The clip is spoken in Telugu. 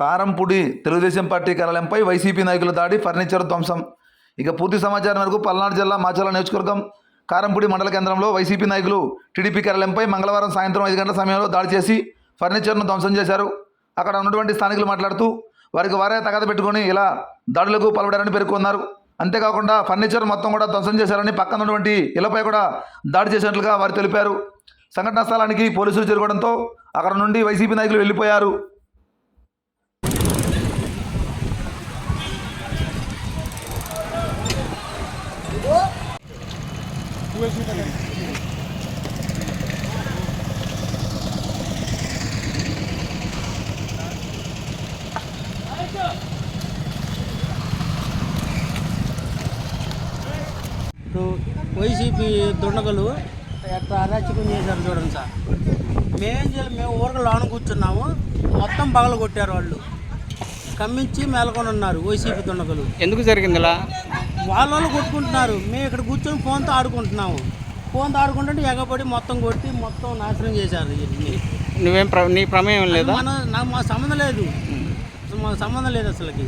కారంపూడి తెలుగుదేశం పార్టీ కార్యాలయంపై వైసీపీ నాయకుల దాడి ఫర్నిచర్ ధ్వంసం. ఇక పూర్తి సమాచారం మేరకు పల్నాడు జిల్లా మాచర్ల నియోజకవర్గం కారంపూడి మండల కేంద్రంలో వైసీపీ నాయకులు టీడీపీ కార్యాలయంపై మంగళవారం సాయంత్రం ఐదు గంటల సమయంలో దాడి చేసి ఫర్నిచర్ను ధ్వంసం చేశారు. అక్కడ ఉన్నటువంటి స్థానికులు మాట్లాడుతూ వారికి వారే తగద పెట్టుకొని ఇలా దాడులకు పాల్పడారని పేర్కొన్నారు. అంతేకాకుండా ఫర్నిచర్ మొత్తం కూడా ధ్వంసం చేశారని పక్కన ఉన్నటువంటి ఇళ్ళపై కూడా దాడి చేసినట్లుగా వారు తెలిపారు. సంఘటనా స్థలానికి పోలీసులు చేరుకోవడంతో అక్కడ నుండి వైసీపీ నాయకులు వెళ్ళిపోయారు. ఇప్పుడు వైసీపీ దుండగలు ఎట్లా అరాచకం చేశారు చూడండి సార్. మేమేం చేయాలి మేము ఊరికి లోన కూర్చున్నాము. మొత్తం పగల కొట్టారు వాళ్ళు. కమ్మించి మేలకొని ఉన్నారు వైసీపీ దుండగలు. ఎందుకు జరిగిందిలా? వాళ్ళ వాళ్ళు కొట్టుకుంటున్నారు. మేము ఇక్కడ కూర్చొని ఫోన్తో ఆడుకుంటున్నాము. ఫోన్తో ఆడుకుంటుంటే ఎగబడి మొత్తం కొట్టి మొత్తం నాశనం చేశారు వీటిని. నువ్వేం ప్ర నీ ప్రమేయం లేదా? మన నాకు మా సంబంధం లేదు. మా సంబంధం లేదు అసలుకి.